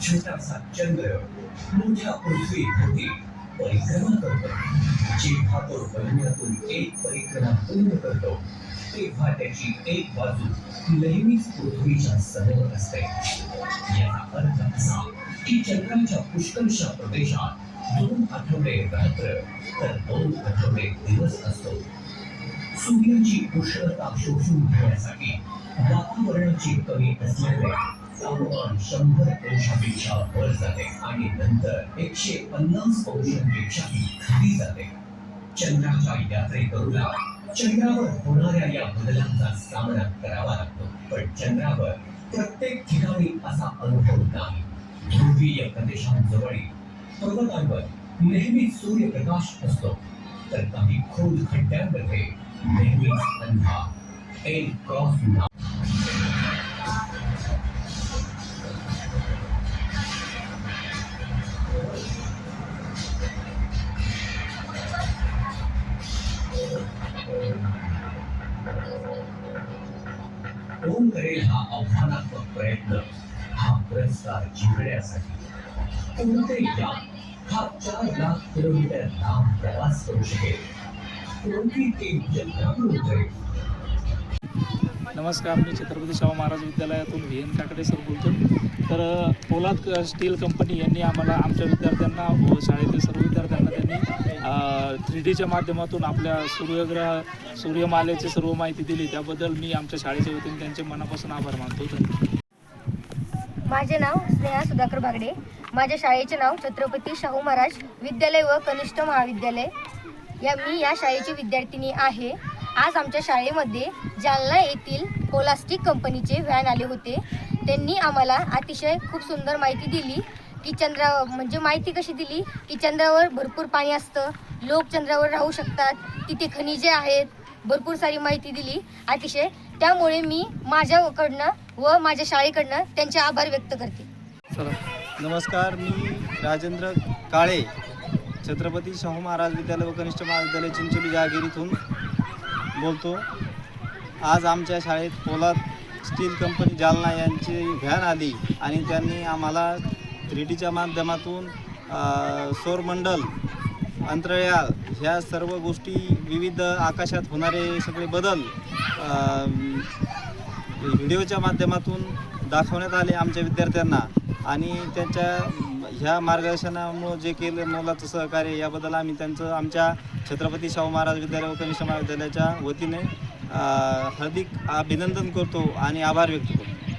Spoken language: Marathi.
छोटासा चंद्र मोठ्या पृथ्वी भोवती परिक्रमा करतो जेव्हा तो महिन्यातून एक परिक्रमा पूर्ण करतो तेव्हा त्याची एक बाजू नेहमीच पृथ्वीच्या समोर असते याचा अर्थ असा की चंद्राच्या पुष्कळशा प्रदेशात दोन आठवडे रात्र तर दोन आठवडे दिवस असतो सूर्याची उष्णता शोषून घेण्यासाठी वातावरणाची कमी असल्याने तापमान शंभर अंशापेक्षा वर जाते आणि नंतर एकशे पन्नास अंशांपेक्षाही खाली जाते. चंद्राच्या यात्रेकरूला चंद्रावर होणाऱ्या या बदलांचा सामना करावा लागतो. पण चंद्रावर प्रत्येक ठिकाणी असा अनुभव नाही. ध्रुवीय प्रदेशांजवळील पर्वतांवर नेहमी सूर्यप्रकाश असतो. तर काही खोल खड्ड्यांमध्ये नेहमीच अंधार. एन क्रॉस कोण करेल हा आव्हानात्मक प्रयत्न हा पुरस्कार जिंकण्यासाठी कोणतरी यान हा चार लाख किलोमीटर लांब प्रवास करू शकेल. कोणती ते चंद्रावर उतरेल नमस्कार मी छत्रपती शाहू महाराज विद्यालयातून व्ही एन काकडे सर बोलतो तर पोलाद स्टील कंपनी यांनी आम्हाला आमच्या विद्यार्थ्यांना शाळेतील सर्व थ्री डीच्या माध्यमातून आपल्या सूर्यग्रह सूर्यमालेची सर्व माहिती दिली. त्याबद्दल मी आमच्या शाळेच्या वतीने त्यांचे मनापासून आभार मानतो. माझे नाव स्नेहा सुधाकर बागडे. माझ्या शाळेचे नाव छत्रपती शाहू महाराज विद्यालय व कनिष्ठ महाविद्यालय. या मी या शाळेची विद्यार्थिनी आहे. आज आमच्या शाळेमध्ये जालना येथील पोलास्टिक कंपनीचे व्हॅन आले होते. त्यांनी आम्हाला अतिशय खूप सुंदर माहिती दिली. की चंद्रा म्हणजे माहिती कशी दिली? की चंद्रावर भरपूर पाणी असतं. लोक चंद्रावर राहू शकतात. तिथे खनिजे आहेत. भरपूर सारी माहिती दिली. अतिशय. त्यामुळे मी माझ्याकडनं व माझ्या शाळेकडनं त्यांचे आभार व्यक्त करते. चला. नमस्कार. मी राजेंद्र काळे छत्रपती शाहू महाराज विद्यालय व कनिष्ठ महाविद्यालय चिंचोली जहागीर इथून बोलतो. आज आमच्या शाळेत पोलाद स्टील कंपनी जालना यांची व्हॅन आली आणि त्यांनी आम्हाला थ्री डीच्या माध्यमातून सौरमंडल अंतराळ ह्या सर्व गोष्टी विविध आकाशात होणारे सगळे बदल व्हिडिओच्या माध्यमातून दाखवण्यात आले आमच्या विद्यार्थ्यांना. आणि त्यांच्या ह्या मार्गदर्शनामुळं जे केलं मोलाचं सहकार्य याबद्दल आम्ही त्यांचं आमच्या छत्रपती शाहू महाराज विद्यालय व कनिष्ठ महाविद्यालयाच्या वतीने हार्दिक अभिनंदन करतो आणि आभार व्यक्त करतो.